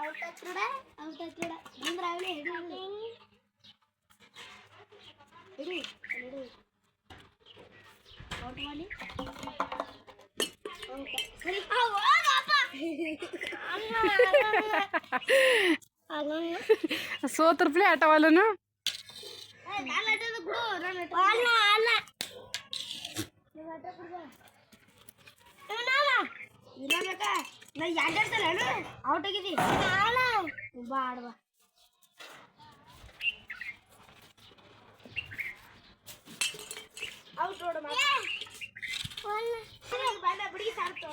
Out ಹತ್ರ out ಹತ್ರ ಅಂದ್ರೆ ಅವಳೆ ಹಿಡಿ ಹಿಡಿ ಹಿಡಿ ಔಟ್ ಮಾಡಿ ಸರಿ ಸೋತ್ರ ಪ್ಲೇ ಆಟವಲ್ಲನು ಅಲ್ಲ ಅಲ್ಲ ನಾ ಯಾಡ್ಯಾಡ್ತಲ್ಲ ಔಟ್ ಆಗಿದಿ ಬಾ ಆಡ್ ಬಾ ಔಟ್ ನೋಡು ಬಾಡ ಬಿಡಿ ಸಾರ್ತು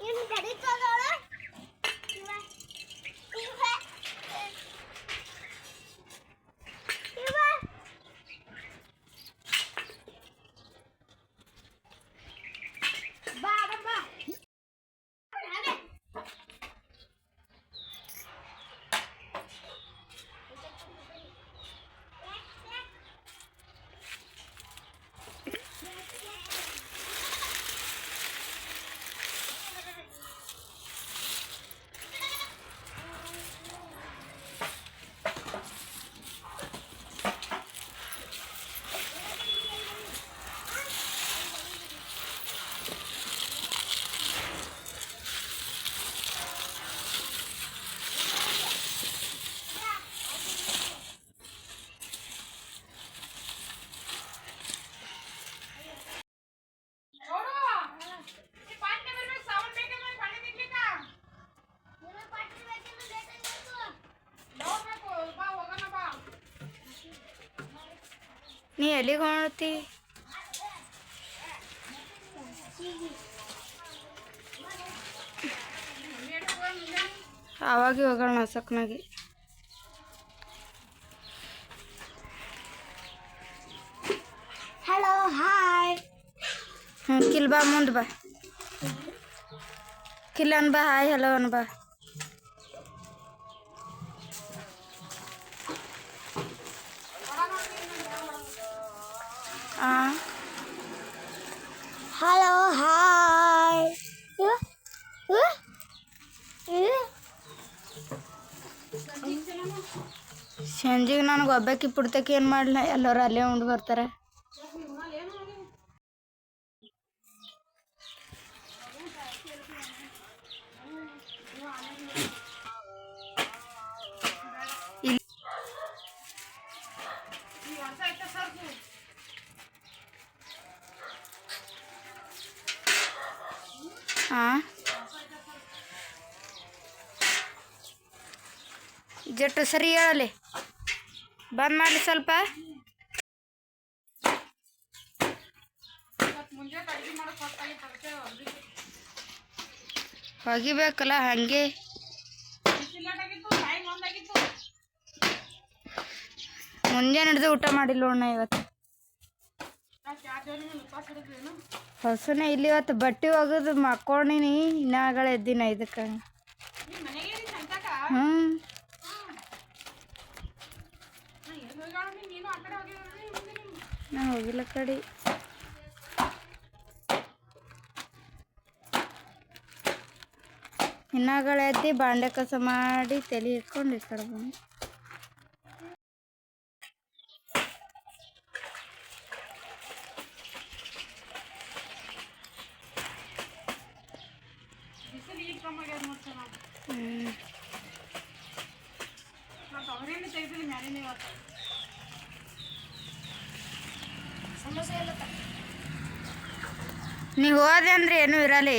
ಏನು ಕಡಿತದಳ ಇವ ಇವ ಇವ ಬಾ ಬಾ ಬಾ ಅದೇ ನೀ ಎಲ್ಲಿಗೆ ಹೊಣತಿ ಅವಾಗ ಹೋಗೋಣ ಸಕ್ನಾಗಿ ಹಲೋ ಹಾಯ್ ಹ್ಞೂ ಕಿಲ್ ಬಾ ಮುಂದೆ ಬಾ ಕಿಲ್ ಅನ್ ಬಾ ಹಾಯ್ ಹಲೋ ಅನ್ ಬಾ ಇವ ಇವ ಸಂಜೆಗೆ ನನಗೆ ಒಬ್ಬಾಕಿ ಪುಡ್ತಕ್ಕೆ ಏನು ಮಾಡಲ? ಎಲ್ಲರೂ ಅಲ್ಲೇ ಉಂಡು ಬರ್ತಾರೆ. ಜಟ್ಟು ಸರಿ ಹೇಳಲಿ. ಬಂದ್ ಮಾಡಲಿ ಸ್ವಲ್ಪ. ಒಗಿಬೇಕಲ್ಲ ಹಂಗೆ. ಮುಂಜಾನೆ ಹಿಡಿದು ಊಟ ಮಾಡಿಲ್ಲ ಅಣ್ಣ ಇವತ್ತು. ಹೊಸನೇ ಇಲ್ಲಿ ಇವತ್ತು ಬಟ್ಟೆ ಒಗದು ಮಕ್ಕೊಂಡಿನಿ. ಇನ್ನಾಗಳ ಎದ್ದಿನ ಇದಕ್ಕೆ. ಹ್ಞೂ ನಾ ಹೋಗಿಲ್ಲ ಕಡೆ. ಇನ್ನಾಗಳ ಎದ್ದು ಬಾಂಡೆ ಕಸ ಮಾಡಿ ತಲೆ ಇಟ್ಕೊಂಡು ಈ ಕಡೆ ಬಂದು. ನೀವು ಹೋದೆ ಅಂದ್ರೆ ಏನೂ ಇರಲಿ.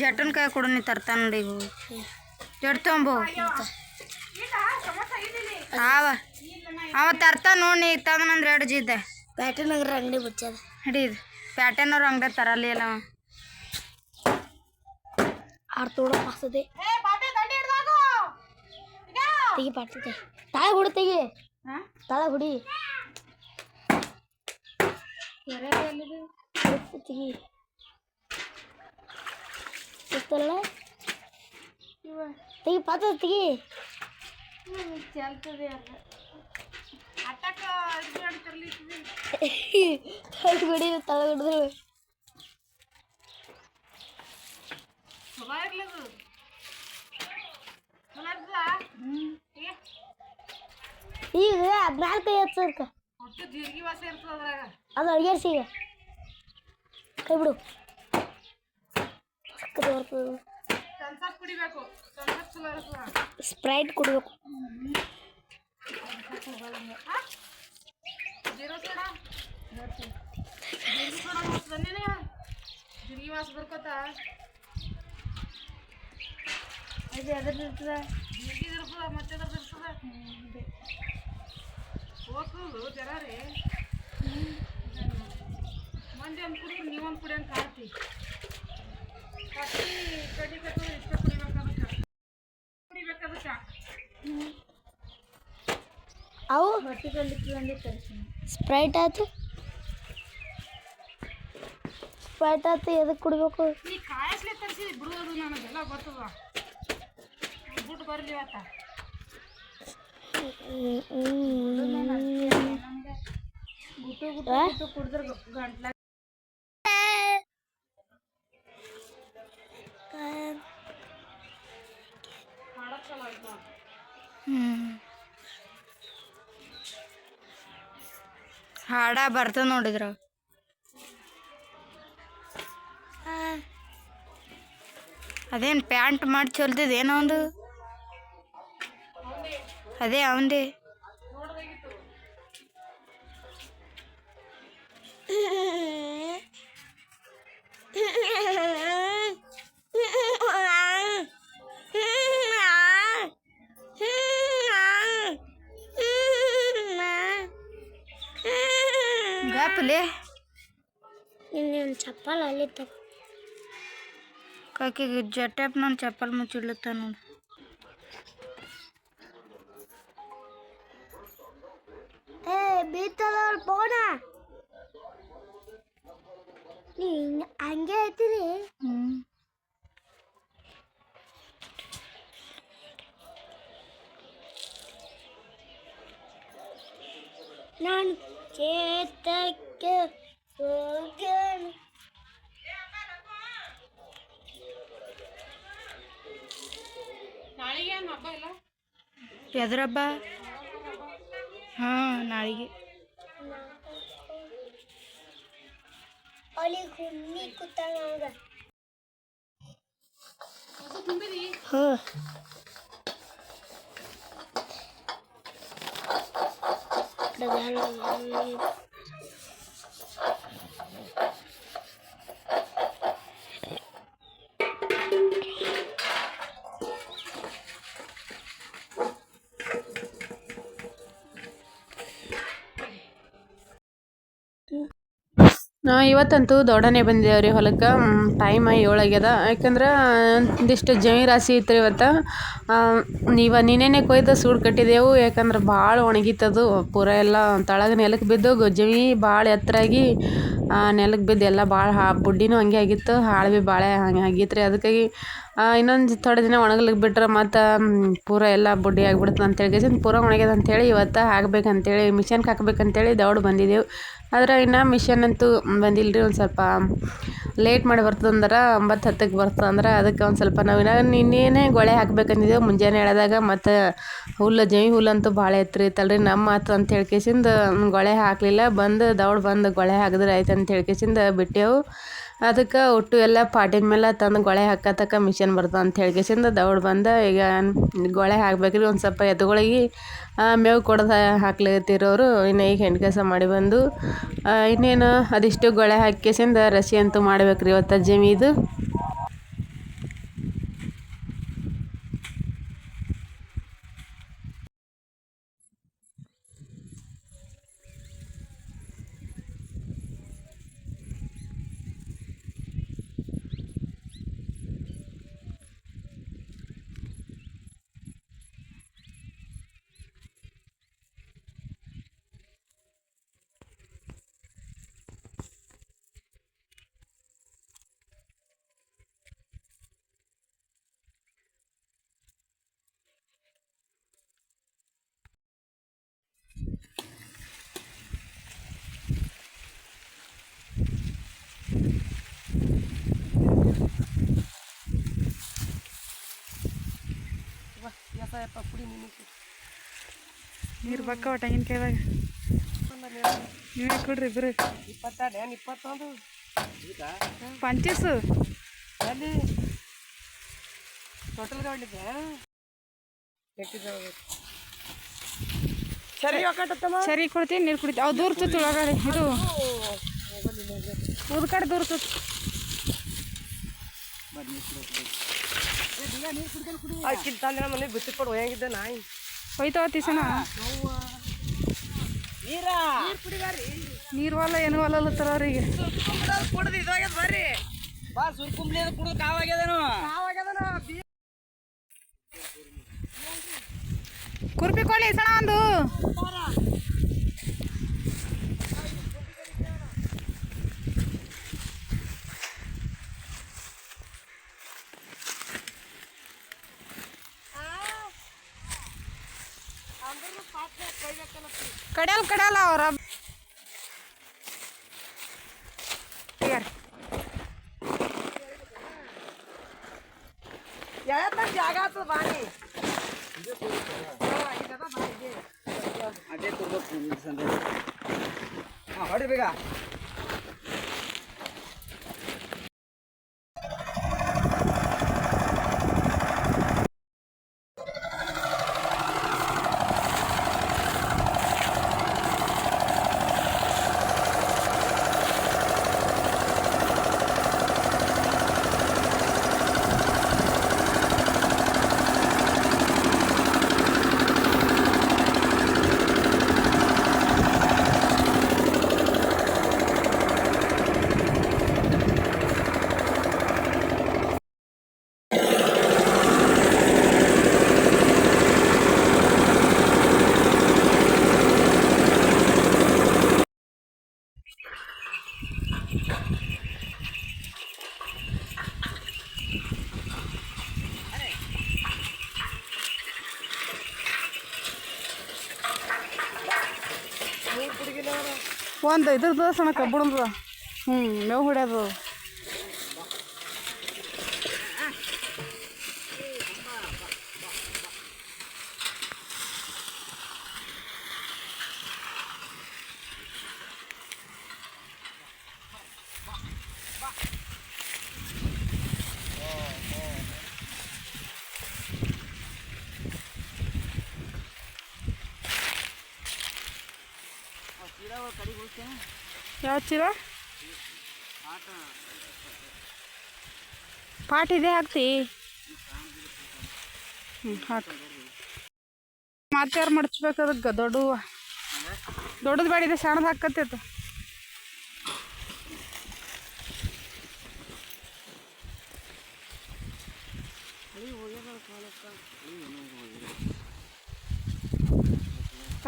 ಜಟನ್ ಕಾಯಿ ಕೊಡು ನೀ ತರ್ತಾನ ನೋಡಿ. ಜಟ್ ತೊಂಬೋ ಆವ ಅವ ತರ್ತಾನ ನೋಡಿ ನೀ ತಂದನಂದ್ರೆ ಎರಡು ಜಿದ್ದೆ ಪ್ಯಾಟರ್ನ್ ನಗರ ಅಂಗಡಿ ಬಚ್ಚದ ಹಿಡೀದು ಪ್ಯಾಟರ್ನವ್ರು ಅಂಗಡಿ ತರಲಿ ಅಲ್ಲ ಅವ. ಆರ್ ತೋಡ ಪಾಸದೆ ತೆಗಿ ಪಾಟ್ತಿ ತಾಳ ಹುಡಿ ತೆಗಿ ತಾಳ ಹುಡಿ ತೆಗಿ ಎಷ್ಟಲ್ಲ ತೆಗಿ ಪಾತ್ರ ತೆಗಿ ತಳಗುಡಿ ತಳಗುಡಿದ್ರು ಈಗ ಹದಿನಾಲ್ಕು ಅದ್ರಾಗ ಅದು ಅಡ್ಗೆರ್ಸಿ ಈಗ ಕೈ ಬಿಡು ಸಕ್ಕರೆ ಬರ್ತದೆ ತನ್ಸಪ್ ಕುಡಿಬೇಕು. ಚಲೋ ಇರ್ತದ ಸ್ಪ್ರೈಟ್ ಕುಡಿಬೇಕು. Zero soda? ಜೀರಿಗೆ ಸೋಡಾ ಬರ್ತದ ನೀನು ಜೀರಿಗೆ ವಾಸ ಬರ್ಕೋತ? ಅದು ಇರ್ತದ? ಜೀರಿಗೆ ಇರ್ತದ ಮತ್ತೆ ಅದ್ರ ಇರ್ತದ? ಹೋಗ್ತದು ಜರ ರೀ. ಮಂದಿ ಒಂದು ಕುಡಿ ನೀವೊಂದು ಕುಡಿಯಂಗೆ ಕಾಡ್ತಿ ಕಟ್ಟಿ ಕಡ್ಡಿ ಕಟ್ಟು ಇಷ್ಟ ಕುಡಿಬೇಕು ಕುಡಿಬೇಕು ಅದಕ್ಕೆ ಅವು ಸ್ಪ್ರೈಟ್ ಆಯ್ತು. ಸ್ಪ್ರೈಟ್ ಆಯ್ತು ಎದಕ್ಕೆ ಕುಡ್ಬೇಕು? ನೀ ಕಾಯಸ್ಲೆ ತರಿಸಿ ಬಿಡುವುದು ನನಗೆಲ್ಲ ಗೊತ್ತದ. ಬಿಟ್ಟು ಬರಲಿ ಇವತ್ತ ಗುಟ್ಟು ಗುಟ್ಟು ಗುಟ್ಟು ಕುಡಿದ್ರೆ ಗಂಟ್ಲ ಹಾಡ ಬರ್ತದೆ ನೋಡಿದ್ರ. ಅದೇನು ಪ್ಯಾಂಟ್ ಮಾಡಿ ಚಲ್ತಿದ್ ಏನೋ ಒಂದು? ಅದೇ ಅವಂದೇ. ಚಪ್ಪಲ್ ಅಲ್ಲಿ ತಗೋ ಕಾಕಿಗೆ ಜಟಪ್ ನಾನು ಚಪ್ಪಲ್ ಮುಚ್ಚಿಡ್ಲತ್ತ ನೋಡು ಏ ಬೀತಲ್ಲ ಪೋಣ ನೀ ಹಿಂಗ್- ಹಂಗೆ ಐತಿರಿ ಹ್ಞೂ ನಾನು ಚೇತಕ್ಕೆ ಹೋಗೋಣ ನಾಳೆಗೆ ಏನು ಹಬ್ಬ ಇಲ್ಲ ಎದ್ರಬ್ಬ ಹಾಂ ನಾಳೆಗೆ ಅಲ್ಲಿ ಹುಣ್ಣಿ ಕೂತಾಗ ಹಂಗ ತುಂಬಿದಿ ಹಾಂ ನಾ ಇವತ್ತಂತೂ ದೊಡ್ಡನೆ ಬಂದಿದ್ದೇವೆ ರೀ ಹೊಲಕ್ಕೆ. ಟೈಮ್ ಏಳಾಗ್ಯದ ಯಾಕಂದ್ರೆ, ಒಂದಿಷ್ಟು ಜಮಿ ರಾಶಿ ಇತ್ತು ಇವತ್ತು. ನೀವ ನಿನ್ನೆನೆ ಕೊಯ್ದು ಸೂಡು ಕಟ್ಟಿದೆವು. ಯಾಕಂದ್ರೆ ಭಾಳ ಒಣಗಿತ್ತದು ಪೂರ ಎಲ್ಲ ತಳಗ ನೆಲಕ್ಕೆ ಬಿದ್ದು ಜಮಿ ಭಾಳ ಎತ್ತರಾಗಿ ನೆಲಕ್ಕೆ ಬಿದ್ದು ಎಲ್ಲ ಭಾಳ ಹಾ, ಬುಡ್ಡಿನೂ ಹಂಗೆ ಆಗಿತ್ತು. ಹಾಳು ಭೀ ಭಾಳ ಹಂಗೆ ಆಗಿತ್ತು ರೀ. ಅದಕ್ಕಾಗಿ ಇನ್ನೊಂದು ಥೋಡೆ ದಿನ ಒಣಗ್ಲಿಕ್ಕೆ ಬಿಟ್ರೆ ಮತ್ತು ಪೂರ ಎಲ್ಲ ಬುಡ್ಡಿ ಆಗ್ಬಿಡ್ತದೆ ಅಂತೇಳಿ ಪೂರ ಒಣಗ್ಯದ ಅಂತೇಳಿ ಇವತ್ತು ಹಾಕ್ಬೇಕಂತೇಳಿ ಮಿಷನ್ಗೆ ಹಾಕ್ಬೇಕಂತೇಳಿ ದೌಡ್ ಬಂದಿದ್ದೆವು ಆದ್ರೆ ಇನ್ನು ಮಿಷನ್ ಅಂತೂ ಬಂದಿಲ್ಲ ರೀ ಒಂದು ಸ್ವಲ್ಪ, ಲೇಟ್ ಮಾಡಿ ಬರ್ತದಂದ್ರೆ ಒಂಬತ್ತು ಹತ್ತಕ್ಕೆ ಬರ್ತದಂದ್ರೆ ಅದಕ್ಕೆ ಒಂದು ಸ್ವಲ್ಪ ನಾವು ಇನ್ನೂ ಇನ್ನೇನೇ ಗೊಳೆ ಹಾಕ್ಬೇಕಂದಿದ್ದೆವು ಮುಂಜಾನೆ ಎಳೆದಾಗ ಮತ್ತು ಹುಲ್ಲು ಜಮಿ ಹುಲ್ಲಂತೂ ಭಾಳ ಎತ್ತರ ತಲ್ರಿ ನಮ್ಮ ಆತು ಅಂತ ಹೇಳ್ಕೇಸಿಂದ ಗೊಳೆ ಹಾಕಲಿಲ್ಲ. ಬಂದು ದೌಡ್ ಬಂದು ಗೊಳೆ ಹಾಕಿದ್ರೆ ಆಯ್ತು ಅಂತ ಹೇಳ್ಕೇಸಿಂದ ಬಿಟ್ಟೆವು. ಅದಕ್ಕೆ ಒಟ್ಟು ಎಲ್ಲ ಪಾಟಿನ ಮೇಲೆ ತಂದು ಗೊಳೆ ಹಾಕತಕ್ಕ ಮಿಷನ್ ಬರ್ತದೆ ಅಂತ ಹೇಳ್ಕೇಸಿಂದ ದೌಡ್ ಬಂದ. ಈಗ ಗೊಳೆ ಹಾಕ್ಬೇಕ್ರಿ ಒಂದು ಸ್ವಲ್ಪ ಎತ್ತುಗಳಿಗೆ ಮೇವು ಕೊಡೋದು ಹಾಕ್ಲತ್ತಿರೋರು ಇನ್ನು ಈಗ ಹೆಣ್ಣು ಕೆಲಸ ಮಾಡಿ ಬಂದು ಇನ್ನೇನು ಅದಿಷ್ಟು ಗೊಳೆ ಹಾಕಿಸಿಂದ ರಸಿ ಅಂತೂ ಮಾಡ್ಬೇಕ್ರಿ ಇವತ್ತು ಜಮೀದು. ಬರ್ತಾಯಪ್ಪ ಕುಡಿ ನೀನು ನೀರು ಬಕ್ಕವ ತೆಂಗಿನಕಾಯ್ದಾಗ ನೀವೇ ಕೊಡ್ರಿ ಇಬ್ರು ಇಪ್ಪತ್ತೆರಡು ಏನು ಇಪ್ಪತ್ತೊಂದು? ಪಂಚಸ್? ಅಲ್ಲಿ ಟೋಟಲ್ ಗಾಡಿದ್ದೆ ಸರಿ ಸರಿ ಕೊಡ್ತೀನಿ ನೀರು ಕುಡಿತೀವಿ ಅವು ದೂರ ತುತ್ತು ಒಳಗಡೆ ಇದು. ಉದ್ ಕಡೆ ದೂರ ತುತ್ತು ಅಕ್ಕಿಲ್ ತಂದ್ರೆ ಮನೆ ಬಿಸಿ ಕೊಡು ಹೋಗಿದ್ದೆ ನಾಯಿ ಹೋಯ್ತಾವ ತೀಸಣ ನೀರ? ನೀರು ಕುಡಿಗಾರಿ ನೀರು ಹೊಲ ಏನು ಅವರಿಗೆ? ಕುಡ್ದು ಇದಾಗ್ಯದ ಬರ್ರಿ. ಬಾ ಸುರ್ಕುಂಬ್ಲಿ ಕುಡ್ದು ಕಾವಾಗ್ಯದನು ಕಾವಾಗ್ಯದನ ಕುರ್ಪಿ ಕೋಳಿ ಸಣ ಒಂದು. ಕಡಿಯಲ್ ಕಡೆಯಲ್ಲ ಅವ್ರ. ಜಾಗ ಆತದ ಬಾಣಿ ಅದೇ ಹಾಂ ಹೊಡಿ ಬೇಗ. ಒಂದು ಇದ್ರದ್ದು ಸಣ್ಣ ಕಬ್ಬಿಣದ ಹ್ಞೂ ಮೇವು ಹೊಡ್ಯೋದು. ಯಾವ ಚೀಲ ಪಾಟ್ ಇದೆ, ಹಾಕ್ತಿ? ಹ್ಞೂ ಹಾಕಿ. ಮಾತ್ಯಾರು ಮಡಚ್ಬೇಕು ಅದಕ್ಕೆ ದೊಡ್ಡ ದೊಡ್ಡದು ಬೇಡಿದೆ ಸಣ್ಣದು ಹಾಕತ್ತೈತೆ.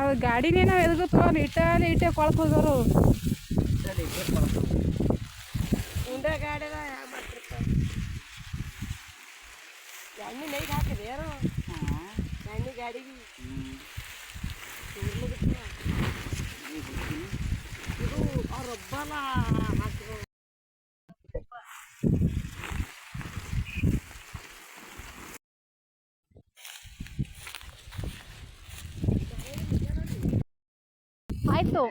ಅದು ಗಾಡಿನೇ ನಾವು ಎದ್ಗುತ್ತವ ನೀಟ ಇಟ್ಟೆ ಕೊಳಕ್ ಹೋಗೋರು ಉಂಡೆ ಗಾಡಿದ ಯಾವ ಮಾಡ್ತಿರ್ತಾವ ಎಣ್ಣೆ ನೈಗೆ ಹಾಕಿದೆ ಯಾರು ಎಣ್ಣೆ ಗಾಡಿಗೆ ಇದು ಅವ್ರೊಬ್ಬನ ಹಾಕಿರೋ ಆಯ್ತು.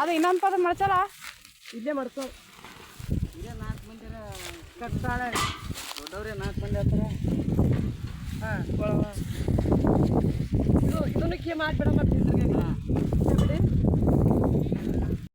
ಅದು ಇನ್ನೊಂದು ಪದ ಮಡ್ಚಲ್ಲ ಇಲ್ಲೇ ಮಡ್ಕೊ ಇದೇ ನಾಲ್ಕು ಮಂದಿ ಕಟ್ಟಾಳೆ ದೊಡ್ಡವ್ರೆ ನಾಲ್ಕು ಮಂದಿ ಹತ್ತಿರ ಹಾಂ ಕೊಳವ ಇದು ಇದನ್ನು ಕೇ ಮಾಡಿಬಿಡಮ್ಮ ಬಿಡಿ